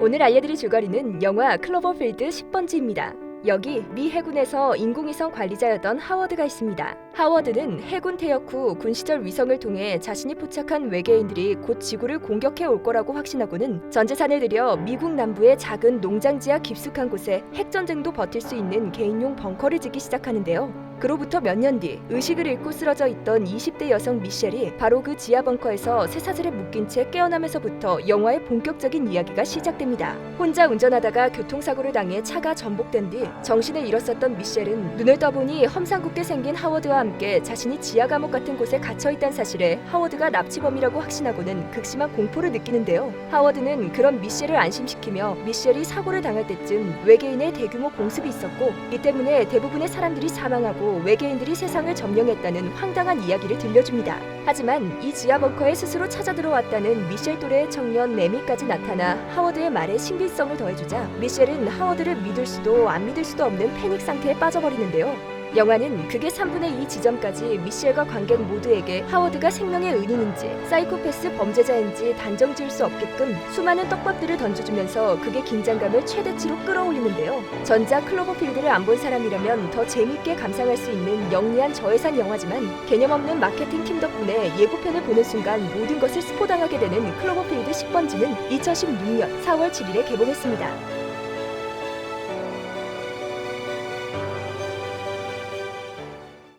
오늘 알려드릴 줄거리는 영화 클로버필드 10번지입니다. 여기 미 해군에서 인공위성 관리자였던 하워드가 있습니다. 하워드는 해군 퇴역 후 군 시절 위성을 통해 자신이 포착한 외계인들이 곧 지구를 공격해 올 거라고 확신하고는 전 재산을 들여 미국 남부의 작은 농장지하 깊숙한 곳에 핵전쟁도 버틸 수 있는 개인용 벙커를 짓기 시작하는데요. 그로부터 몇 년 뒤 의식을 잃고 쓰러져 있던 20대 여성 미셸이 바로 그 지하 벙커에서 쇠사슬에 묶인 채 깨어나면서부터 영화의 본격적인 이야기가 시작됩니다. 혼자 운전하다가 교통사고를 당해 차가 전복된 뒤 정신을 잃었었던 미셸은 눈을 떠보니 험상궂게 생긴 하워드와 함께 자신이 지하 감옥 같은 곳에 갇혀 있다는 사실에 하워드가 납치범이라고 확신하고는 극심한 공포를 느끼는데요. 하워드는 그런 미셸을 안심시키며 미셸이 사고를 당할 때쯤 외계인의 대규모 공습이 있었고 이 때문에 대부분의 사람들이 사망하고 외계인들이 세상을 점령했다는 황당한 이야기를 들려줍니다. 하지만 이 지하 벙커에 스스로 찾아 들어왔다는 미셸 또래의 청년 레미까지 나타나 하워드의 말에 신빙성을 더해주자 미셸은 하워드를 믿을 수도 안 믿을 수도 없는 패닉 상태에 빠져버리는데요. 영화는 극의 3분의 2 지점까지 미셸과 관객 모두에게 하워드가 생명의 은인인지 사이코패스 범죄자인지 단정 지을 수 없게끔 수많은 떡밥들을 던져주면서 극의 긴장감을 최대치로 끌어올리는데요. 전작 클로버필드를 안 본 사람이라면 더 재밌게 감상할 수 있는 영리한 저예산 영화지만 개념 없는 마케팅 팀 덕분에 예고편을 보는 순간 모든 것을 스포당하게 되는 클로버필드 10번지는 2016년 4월 7일에 개봉했습니다.